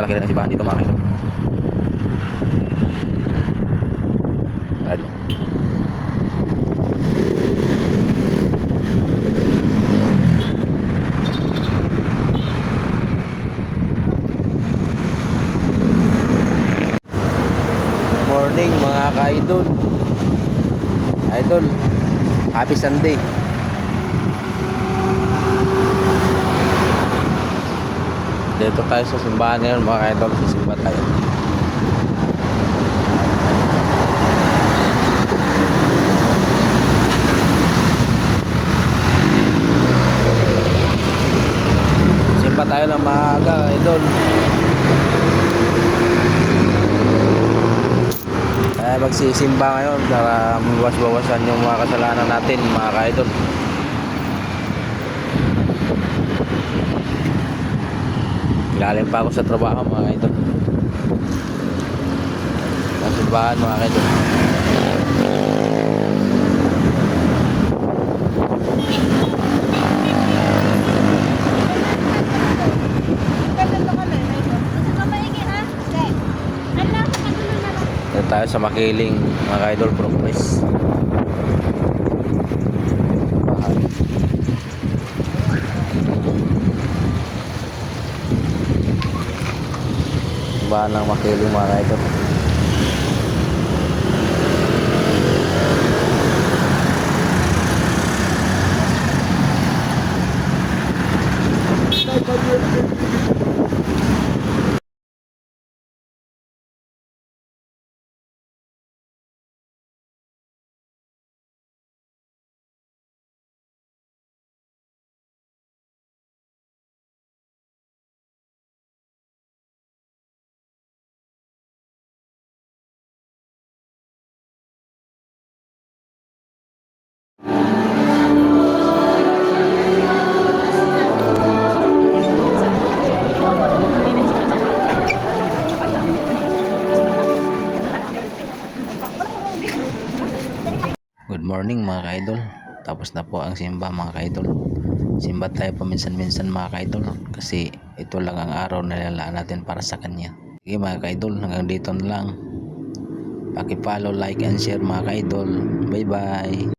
malaki rin ang simbahan dito mga kaidol. Morning mga ka-idol. Idol, happy Sunday. Dito tayo sa simbahan ngayon mga ka-idol. Sisimba tayo. Simba tayo ng maaga, idol. Kaya magsisimba ngayon para mabawas-bawasan yung mga kasalanan natin, mga ka-idol. Ilalim pa ako sa trabaho, mga ka-idol. Sa simbahan, mga ka-idol. Dito tayo sa Makiling, mga ka-idol, progress. Simbahan ng Makiling, mga ka-idol. Good morning mga ka-idol. Tapos na po ang simba mga ka-idol. Simba tayo paminsan-minsan mga ka-idol kasi ito lang ang araw na nilalaan natin para sa kanya. Sige mga ka-idol, hanggang dito na lang. Paki-follow, like, and share mga ka-idol. Bye-bye.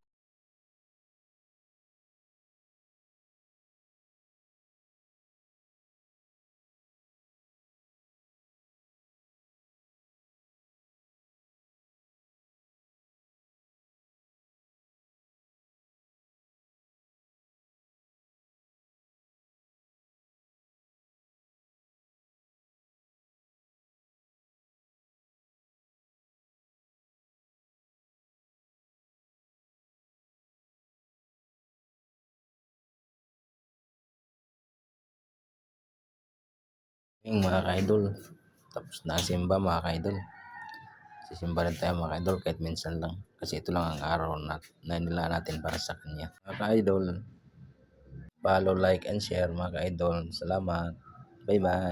Yung mga ka-idol. Tapos na simba mga ka-idol. Sisimba rin tayo mga ka-idol kahit minsan lang. Kasi ito lang ang araw na, na nila natin para sa kanya. Mga ka-idol, follow, like, and share mga ka-idol. Salamat. Bye-bye.